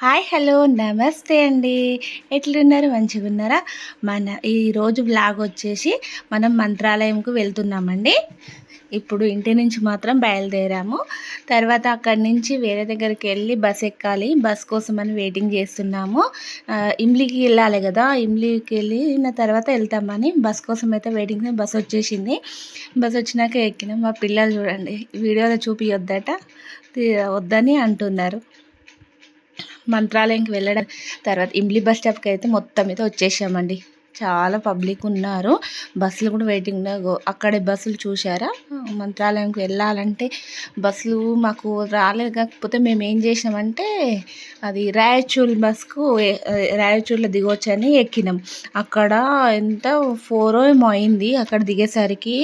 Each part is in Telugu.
హాయ్ హలో నమస్తే అండి. ఎట్లున్నారు? మంచిగా ఉన్నారా మన ఈరోజు బ్లాగ్ వచ్చేసి మనం మంత్రాలయంకు వెళ్తున్నామండి. ఇప్పుడు ఇంటి నుంచి మాత్రం బయలుదేరాము. తర్వాత అక్కడి నుంచి వేరే దగ్గరికి వెళ్ళి బస్ ఎక్కాలి. బస్ కోసం అని వెయిటింగ్ చేస్తున్నాము. ఇమ్లీకి వెళ్ళాలి కదా. ఇమ్లీకి వెళ్ళిన తర్వాత వెళ్తామని బస్ కోసం అయితే వెయిటింగ్ బస్ వచ్చేసింది. బస్ వచ్చినాక ఎక్కినాం. మా పిల్లలు చూడండి వీడియోలో చూపియొద్దట. వద్దని అంటున్నారు. మంత్రాలయంకి వెళ్ళడం. తర్వాత ఇమ్లీ బస్ స్టాప్కి అయితే మొత్తం అయితే వచ్చేసామండి. చాలా పబ్లిక్ ఉన్నారు. బస్సులు కూడా వెయిటింగ్ అక్కడే బస్సులు చూసారా మంత్రాలయంకి వెళ్ళాలంటే బస్సులు మాకు రాలేదు. కాకపోతే మేము ఏం చేసామంటే అది రాయచూర్ బస్కు రాయచూర్లో దిగొచ్చని ఎక్కినాం. అక్కడ ఎంత ఫోరో ఏమో అయింది. అక్కడ దిగేసరికి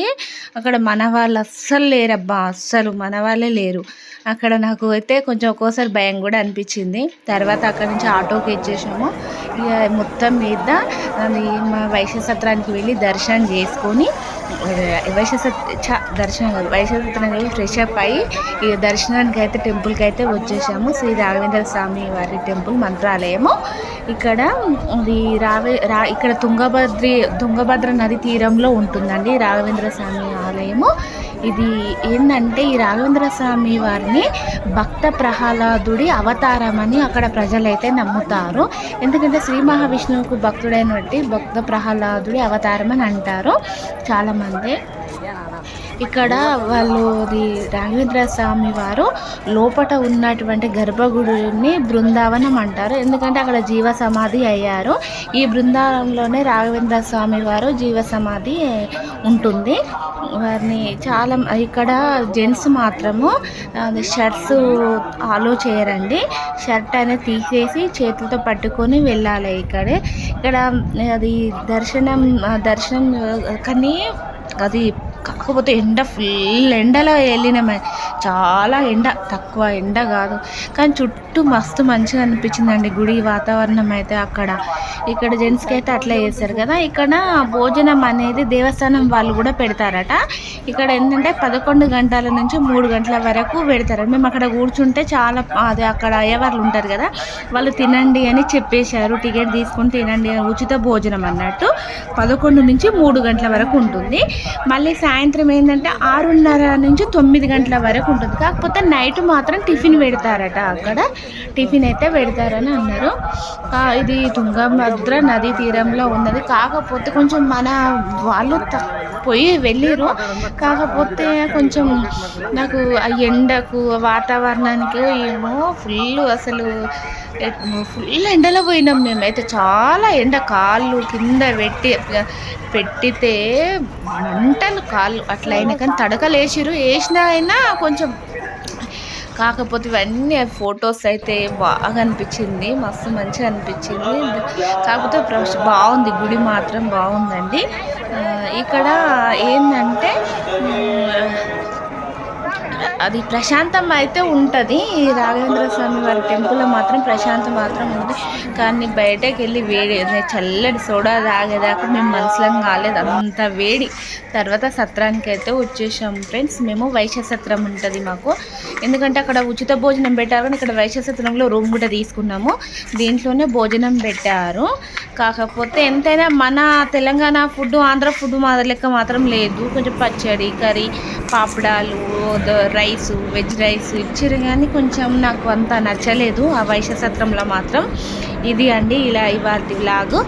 అక్కడ మన వాళ్ళు అస్సలు లేరబ్బా అస్సలు మన వాళ్ళే లేరు. అక్కడ నాకు అయితే కొంచెం ఒక్కోసారి భయం కూడా అనిపించింది. తర్వాత అక్కడ నుంచి ఆటోకి ఇచ్చేసాము ఇక మొత్తం మీద మా వైశ్య సత్రానికి వెళ్ళి దర్శనం చేసుకొని వైశ్య చ దర్శనం కాదు వైశ్య ఫ్రెష్ అప్ అయ్యి ఇక దర్శనానికి అయితే టెంపుల్కి అయితే వచ్చేసాము. శ్రీ రాఘవేంద్ర స్వామి వారి టెంపుల్ మంత్రాలయము. ఇక్కడ అది రావే రా ఇక్కడ తుంగభద్రి తుంగభద్ర నది తీరంలో ఉంటుందండి రాఘవేంద్ర స్వామి ఆలయము. ఇది ఏంటంటే ఈ రాఘవేంద్ర స్వామి వారిని భక్త ప్రహ్లాదుడి అవతారం అని అక్కడ ప్రజలైతే నమ్ముతారు. ఎందుకంటే శ్రీ మహావిష్ణువుకు భక్తుడైనటువంటి భక్త ప్రహ్లాదుడి అవతారం అని అంటారు చాలామంది. ఇక్కడ వాళ్ళు రాఘవేంద్ర స్వామి వారు లోపట ఉన్నటువంటి గర్భగుడిని బృందావనం అంటారు. ఎందుకంటే అక్కడ జీవ సమాధి అయ్యారు. ఈ బృందావనంలోనే రాఘవేంద్ర స్వామి వారు జీవ సమాధి ఉంటుంది. వారిని చాలా ఇక్కడ జెంట్స్ మాత్రము షర్ట్స్ ఆలో చేయరండి. షర్ట్ అనేది తీసేసి చేతులతో పట్టుకొని వెళ్ళాలి ఇక్కడ. ఇక్కడ అది దర్శనం దర్శనం కానీ అది కాకపోతే ఎండ ఫుల్ ఎండలో వెళ్ళినామే చాలా ఎండ తక్కువ ఎండ కాదు. కానీ చుట్టూ మస్తు మంచిగా అనిపించిందండి గుడి వాతావరణం అయితే అక్కడ. ఇక్కడ జెంట్స్కి అయితే అట్లా చేశారు కదా. ఇక్కడ భోజనం అనేది దేవస్థానం వాళ్ళు కూడా పెడతారట. ఇక్కడ ఏంటంటే పదకొండు గంటల నుంచి మూడు గంటల వరకు పెడతారు. మేము అక్కడ కూర్చుంటే చాలా అది అక్కడ అయ్యేవాళ్ళు ఉంటారు కదా వాళ్ళు తినండి అని చెప్పేశారు. టికెట్ తీసుకొని తినండి ఉచిత భోజనం అన్నట్టు పదకొండు నుంచి మూడు గంటల వరకు ఉంటుంది. మళ్ళీ సాయంత్రం ఏంటంటే ఆరున్నర నుంచి తొమ్మిది గంటల వరకు ఉంటుంది. కాకపోతే నైట్ మాత్రం టిఫిన్ పెడతారట అక్కడ. టిఫిన్ అయితే పెడతారని అన్నారు. ఇది తుంగభద్ర నదీ తీరంలో ఉన్నది. కాకపోతే కొంచెం మన వాళ్ళు పోయి వెళ్ళిరు కాకపోతే కొంచెం నాకు ఆ ఎండకు వాతావరణానికి ఏమో ఫుల్ అసలు ఫుల్ ఎండలో పోయినాం మేమైతే. చాలా ఎండ కాళ్ళు కింద పెట్టి పెట్టితే మంటలు కాళ్ళు అట్లా అయినా కానీ తడకలు వేసిరు వేసినా అయినా కొంచెం కాకపోతే ఇవన్నీ ఫొటోస్ అయితే బాగా అనిపించింది. మస్తు మంచిగా అనిపించింది. కాకపోతే బాగుంది. గుడి మాత్రం బాగుందండి. ఇక్కడ ఏంటంటే అది ప్రశాంతం అయితే ఉంటుంది. రాఘవేంద్ర స్వామి వారి టెంపుల్లో మాత్రం ప్రశాంతం మాత్రం ఉంది. కానీ బయటకు వెళ్ళి వేడి చల్లటి సోడా తాగేదాకా మేము మనసులం కాలేదు అంత వేడి. తర్వాత సత్రానికి అయితే వచ్చేసాం ఫ్రెండ్స్. మేము వైశ్య సత్రం ఉంటుంది మాకు. ఎందుకంటే అక్కడ ఉచిత భోజనం పెట్టారు కానీ ఇక్కడ వైశ్య సత్రంలో రూమ్ కూడా తీసుకున్నాము. దీంట్లోనే భోజనం పెట్టారు. కాకపోతే ఎంతైనా మన తెలంగాణ ఫుడ్ ఆంధ్ర ఫుడ్ మా లెక్క మాత్రం లేదు. కొంచెం పచ్చడి కర్రీ పాపడాలు రైస్ వెజ్ రైస్ ఇచ్చారు కానీ కొంచెం నాకు అంత నచ్చలేదు. ఆ వైశ్య సత్రంలో మాత్రం ఇది అండి ఇలా ఇవాళ లాగు